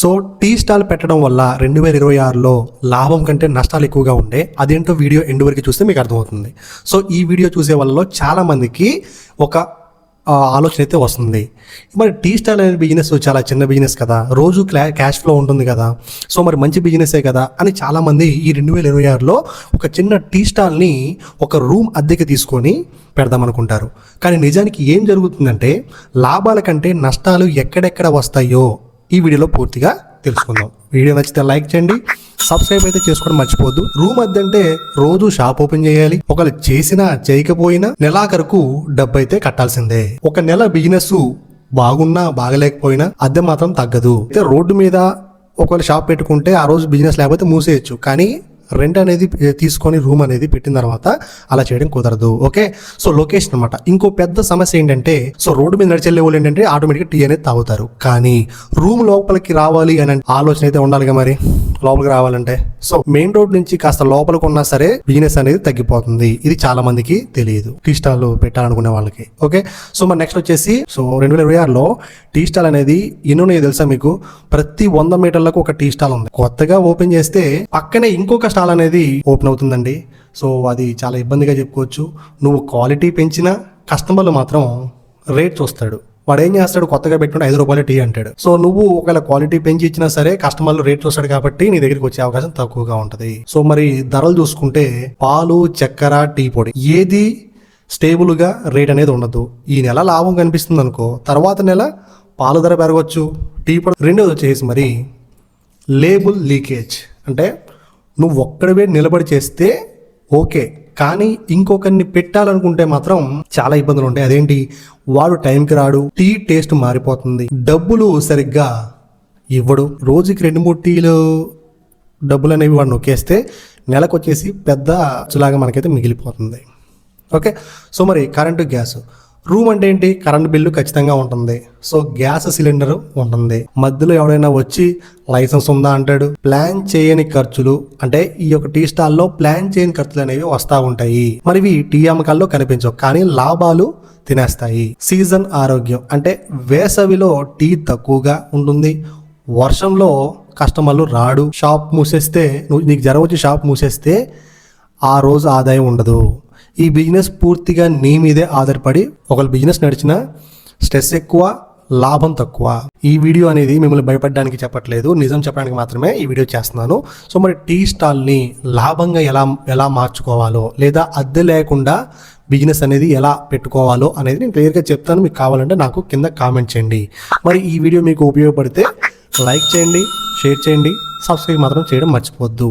So tea stall పెట్టడం వల్ల రెండు వేల ఇరవై ఆరులో లాభం కంటే నష్టాలు ఎక్కువగా ఉండే అదేంటో వీడియో ఎండ్ వరకు చూస్తే మీకు అర్థమవుతుంది. సో ఈ వీడియో చూసే వాళ్ళలో చాలామందికి ఒక ఆలోచన అయితే వస్తుంది. మరి టీ స్టాల్ అనే బిజినెస్ చాలా చిన్న బిజినెస్ కదా రోజు క్లా క్యాష్ ఫ్లో ఉంటుంది కదా సో మరి మంచి బిజినెసే కదా అని చాలామంది ఈ రెండు వేల ఇరవై ఆరులో ఒక చిన్న టీ స్టాల్ని ఒక రూమ్ అద్దెకి తీసుకొని పెడదామనుకుంటారు కానీ నిజానికి ఏం జరుగుతుందంటే లాభాల కంటే నష్టాలు ఎక్కడెక్కడ వస్తాయో ఈ వీడియోలో పూర్తిగా తెలుసుకుందాం. వీడియో నచ్చితే లైక్ చేయండి సబ్స్క్రైబ్ అయితే చేసుకోవడం మర్చిపోద్దు రూమ్ అద్దె అంటే రోజు షాప్ ఓపెన్ చేయాలి. ఒకవేళ చేసినా చేయకపోయినా నెలాఖరుకు డబ్బు అయితే కట్టాల్సిందే. ఒక నెల బిజినెస్ బాగున్నా బాగలేకపోయినా అద్దె మాత్రం తగ్గదు. అయితే రోడ్డు మీద ఒకవేళ షాప్ పెట్టుకుంటే ఆ రోజు బిజినెస్ లేకపోతే మూసేయచ్చు. కానీ రెంట్ అనేది తీసుకొని రూమ్ అనేది పెట్టిన తర్వాత అలా చేయడం కుదరదు. ఓకే? సో లొకేషన్ అనమాట ఇంకో పెద్ద సమస్య ఏంటంటే సో రోడ్డు మీద నడిచెళ్ళే వాళ్ళు ఏంటంటే ఆటోమేటిక్గా టీ అనేది తాగుతారు. కానీ రూమ్ లోపలికి రావాలి అని ఆలోచన అయితే ఉండాలిగా మరి లోపలికి రావాలంటే. సో మెయిన్ రోడ్ నుంచి కాస్త లోపలికి ఉన్నా సరే బిజినెస్ అనేది తగ్గిపోతుంది. ఇది చాలా మందికి తెలియదు. టీ స్టాల్ పెట్టాలనుకునే వాళ్ళకి. ఓకే? సో మరి నెక్స్ట్ వచ్చేసి సో రెండు వేల ఇరవై ఆరులో టీ స్టాల్ అనేది ఎన్నో తెలుసా మీకు? ప్రతి వంద మీటర్లకు ఒక టీ స్టాల్ ఉంది. కొత్తగా ఓపెన్ చేస్తే పక్కనే ఇంకొక స్టాల్ అనేది ఓపెన్ అవుతుందండి. సో అది చాలా ఇబ్బందిగా చెప్పుకోవచ్చు. నువ్వు క్వాలిటీ పెంచినా కస్టమర్లు మాత్రం రేట్ చూస్తాడు. వాడు ఏం చేస్తాడు? కొత్తగా పెట్టుకుంటే ఐదు రూపాయలు టీ అంటాడు. సో నువ్వు ఒకవేళ క్వాలిటీ పెంచి ఇచ్చినా సరే కస్టమర్లు రేట్ చూస్తాడు కాబట్టి నీ దగ్గరికి వచ్చే అవకాశం తక్కువగా ఉంటుంది. సో మరి ధరలు చూసుకుంటే పాలు చక్కెర టీ పొడి ఏది స్టేబుల్గా రేట్ అనేది ఉండదు. ఈ నెల లాభం కనిపిస్తుంది అనుకో తర్వాత నెల పాలు ధర పెరగవచ్చు టీ పొడి రెండోది వచ్చేసి మరి లేబుల్ లీకేజ్. అంటే నువ్వు ఒక్కడివే నిలబడి చేస్తే ఓకే. కానీ ఇంకొకరిని పెట్టాలనుకుంటే మాత్రం చాలా ఇబ్బందులు ఉంటాయి అదేంటి? వాడు టైంకి రాడు టీ టేస్ట్ మారిపోతుంది. డబ్బులు సరిగ్గా ఇవ్వడు. రోజుకి రెండు మూడు టీలు డబ్బులు అనేవి వాడు నొక్కేస్తే నెలకు వచ్చేసి పెద్ద చులాగా మనకైతే మిగిలిపోతుంది. ఓకే? సో మరి కరెంటు గ్యాస్. రూమ్ అంటే ఏంటి? కరెంట్ బిల్లు ఖచ్చితంగా ఉంటుంది. సో గ్యాస్ సిలిండర్ ఉంటుంది. మధ్యలో ఎవడైనా వచ్చి లైసెన్స్ ఉందా? అంటాడు. ప్లాన్ చేయని ఖర్చులు అంటే ఈ యొక్క టీ స్టాల్లో ప్లాన్ చేయని ఖర్చులు అనేవి వస్తూ ఉంటాయి. మరి ఇవి టీ అమ్మకాల్లో కనిపించవు కానీ లాభాలు తినేస్తాయి. సీజన్ ఆరోగ్యం అంటే వేసవిలో టీ తక్కువగా ఉంటుంది. వర్షంలో కస్టమర్లు రాడు. షాప్ మూసేస్తే నువ్వు నీకు జ్వరం వచ్చి షాప్ మూసేస్తే ఆ రోజు ఆదాయం ఉండదు. ఈ బిజినెస్ పూర్తిగా నీ మీదే ఆధారపడి ఒకళ్ళు బిజినెస్ నడిచిన స్ట్రెస్ ఎక్కువ లాభం తక్కువ. ఈ వీడియో అనేది మిమ్మల్ని భయపడడానికి చెప్పట్లేదు. నిజం చెప్పడానికి మాత్రమే ఈ వీడియో చేస్తున్నాను. సో మరి టీ స్టాల్ని లాభంగా ఎలా ఎలా మార్చుకోవాలో లేదా అద్దె లేకుండా బిజినెస్ అనేది ఎలా పెట్టుకోవాలో అనేది నేను క్లియర్గా చెప్తాను. మీకు కావాలంటే నాకు కింద కామెంట్ చేయండి. మరి ఈ వీడియో మీకు ఉపయోగపడితే లైక్ చేయండి షేర్ చేయండి. సబ్స్క్రైబ్ మాత్రం చేయడం మర్చిపోద్దు